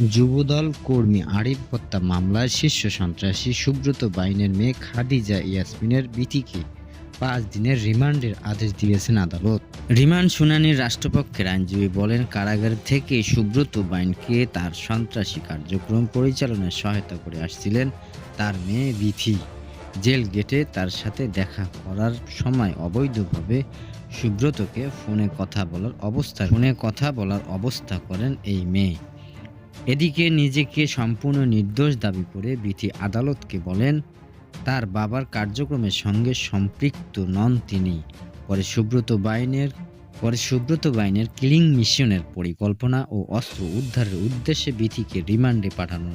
যুবদল কর্মী আরিফ হত্যা মামলায় শীর্ষ সন্ত্রাসী সুব্রত বাইনের মেয়ে খাদিজা ইয়াসমিনের বিতিকে পাঁচ দিনের রিমান্ডের আদেশ দিয়েছেন আদালত। রিমান্ড শুনানির রাষ্ট্রপক্ষের আইনজীবী বলেন, কারাগার থেকে সুব্রত বাইনকে তার সন্ত্রাসী কার্যক্রম পরিচালনায় সহায়তা করে আসছিলেন তার মেয়ে বিথি। জেল গেটে তার সাথে দেখা করার সময় অবৈধভাবে সুব্রতকে ফোনে কথা বলার অবস্থা ফোনে কথা বলার অবস্থা করেন এই মেয়ে। এদিকে নিজেকে সম্পূর্ণ নির্দোষ দাবি করে বিথি আদালতকে বলেন, তার বাবার কার্যক্রমের সঙ্গে সম্পৃক্ত নন তিনি। পরে সুব্রত বাইনের পরে সুব্রত বাইনের কিলিং মিশনের পরিকল্পনা ও অস্ত্র উদ্ধারের উদ্দেশ্যে বিথিকে রিমান্ডে পাঠানো।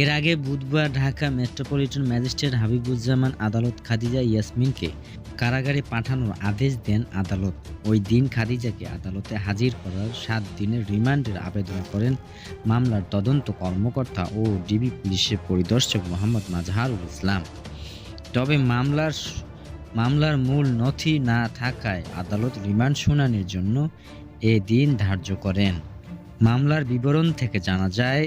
এর আগে বুধবার ঢাকা মেট্রোপলিটন ম্যাজিস্ট্রেট হাবিবুজ্জামান আদালত খাদিজা ইয়াসমিনকে কারাগারে পাঠানোর আদেশ দেন আদালত। ওই দিন খাদিজাকে আদালতে হাজির করার সাত দিনের রিমান্ডের আবেদন করেন মামলার তদন্ত কর্মকর্তা ও ডিবি পুলিশের পরিদর্শক মোহাম্মদ মাজহারুল ইসলাম। তবে মামলার মামলার মূল নথি না থাকায় আদালত রিমান্ড শুনানির জন্য এ দিন ধার্য করেন। মামলার বিবরণ থেকে জানা যায়,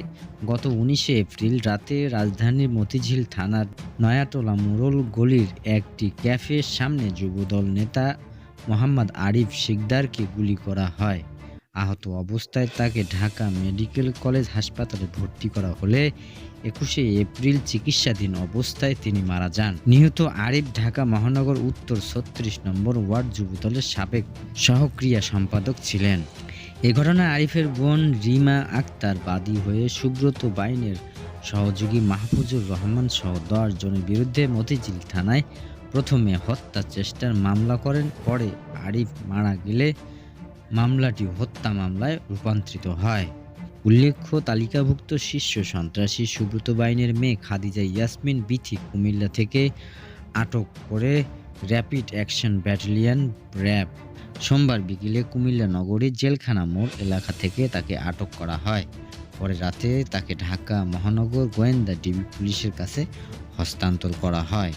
গত উনিশে এপ্রিল রাতে রাজধানীর মতিঝিল থানার নয়াটোলা মোড়ল গলির একটি ক্যাফের সামনে যুবদল নেতা মোহাম্মদ আরিফ শিকদারকে গুলি করা হয়। আহত অবস্থায় তাকে ঢাকা মেডিকেল কলেজ হাসপাতালে ভর্তি করা হলে একুশে এপ্রিল চিকিৎসাধীন অবস্থায় তিনি মারা যান। নিহত আরিফ ঢাকা মহানগর উত্তর ছত্রিশ নম্বর ওয়ার্ড যুবদলের সাবেক সহক্রিয়া সম্পাদক ছিলেন। এ ঘটনায় আরিফের বোন রিমা আক্তার বাদী হয়ে সুব্রত বাইনের সহযোগী মাহফুজুর রহমান সহ দশ জনের বিরুদ্ধে মতিঝিল থানায় প্রথমে হত্যা চেষ্টার মামলা করেন। পরে আরিফ মারা গেলে মামলাটি হত্যা মামলায় রূপান্তরিত হয়। উল্লেখ্য, তালিকাভুক্ত শীর্ষ সন্ত্রাসী সুব্রত বাইনের মেয়ে খাদিজা ইয়াসমিন বিথি কুমিল্লা থেকে আটক করে র্যাপিড অ্যাকশন ব্যাটালিয়ন র্যাব। সোমবার বিকেলে কুমিল্লা নগরীর জেলখানা মোড় এলাকা থেকে তাকে আটক করা হয়। পরে রাতে তাকে ঢাকা মহানগর গোয়েন্দা ডিবি পুলিশের কাছে হস্তান্তর করা হয়।